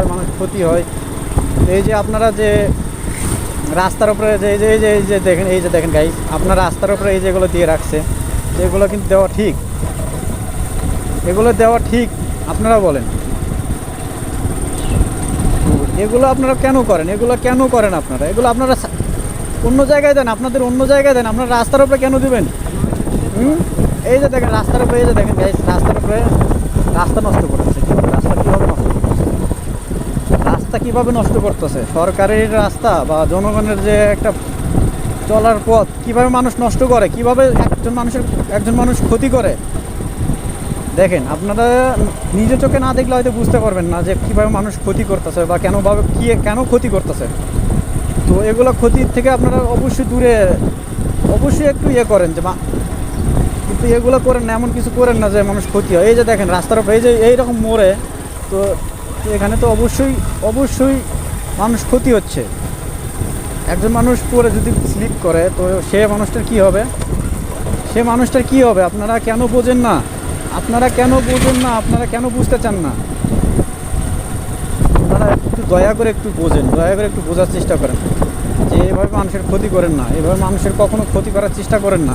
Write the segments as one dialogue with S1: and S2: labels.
S1: কীভাবে মানুষ ক্ষতি হয়। এই যে আপনারা যে রাস্তার উপরে যে এই যে এই যে দেখেন, এই যে দেখেন গাইস আপনার রাস্তার উপরে এই যেগুলো দিয়ে রাখছে, এগুলো কিন্তু দেওয়া ঠিক। এগুলো দেওয়া ঠিক, আপনারা বলেন। এগুলো আপনারা কেন করেন? এগুলো কেন করেন আপনারা? এগুলো আপনারা অন্য জায়গায় দেন, আপনাদের অন্য জায়গায় দেন, আপনারা রাস্তার উপরে কেন দিবেন? এই যে দেখেন, রাস্তার উপরে, এই যে দেখেন গাইস রাস্তার উপরে রাস্তা নষ্ট করতেছে কীভাবে রাস্তা কীভাবে নষ্ট করতেছে রাস্তা কীভাবে নষ্ট করতেছে? সরকারের রাস্তা বা জনগণের যে একটা চলার পথ, কীভাবে মানুষ নষ্ট করে, কীভাবে একজন মানুষের, একজন মানুষ ক্ষতি করে? দেখেন, আপনারা নিজের চোখে না দেখলে হয়তো বুঝতে পারবেন না যে কীভাবে মানুষ ক্ষতি করতেছে বা কেন ভাবে কি, কেন ক্ষতি করতেছে। তো এগুলো ক্ষতির থেকে আপনারা অবশ্যই দূরে, অবশ্যই একটু ইয়ে করেন যে কিন্তু এগুলো করেন না, এমন কিছু করেন না যে মানুষ ক্ষতি হয়। এই যে দেখেন, রাস্তার এই যে এইরকম মোড়ে, তো তো এখানে তো অবশ্যই অবশ্যই মানুষ ক্ষতি হচ্ছে। একজন মানুষ পরে যদি স্লিপ করে, তো সে মানুষটার কি হবে? সে মানুষটার কি হবে? আপনারা কেন বোঝেন না? আপনারা কেন বোঝেন না? আপনারা কেন বুঝতে চান না? আপনারা একটু দয়া করে একটু বোঝেন, দয়া করে একটু বোঝার চেষ্টা করেন। যে এভাবে মানুষের ক্ষতি করেন না, এভাবে মানুষের কখনো ক্ষতি করার চেষ্টা করেন না।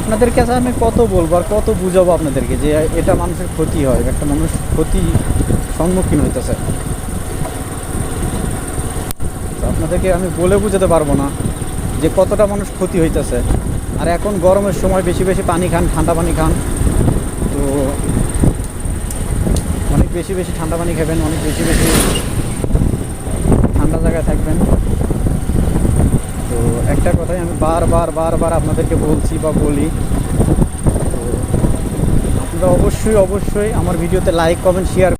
S1: আপনাদের কাছে আমি কত বলব আর কত বুঝাবো আপনাদেরকে যে এটা মানুষের ক্ষতি হয়, একটা মানুষ ক্ষতি সম্মুখীন হইতেছে। আপনাদেরকে আমি বলে বুঝাতে পারব না যে কতটা মানুষ ক্ষতি হইতেছে। আর এখন গরমের সময় বেশি বেশি পানি খান, ঠান্ডা পানি খান। তো অনেক বেশি বেশি ঠান্ডা পানি খাবেন, অনেক বেশি বেশি ঠান্ডা জায়গায় থাকবেন। একটা কথাই আমি বারবার বারবার আপনাদেরকে বলছি বা বলি। আপনারা অবশ্যই অবশ্যই আমার ভিডিওতে লাইক কমেন্ট শেয়ার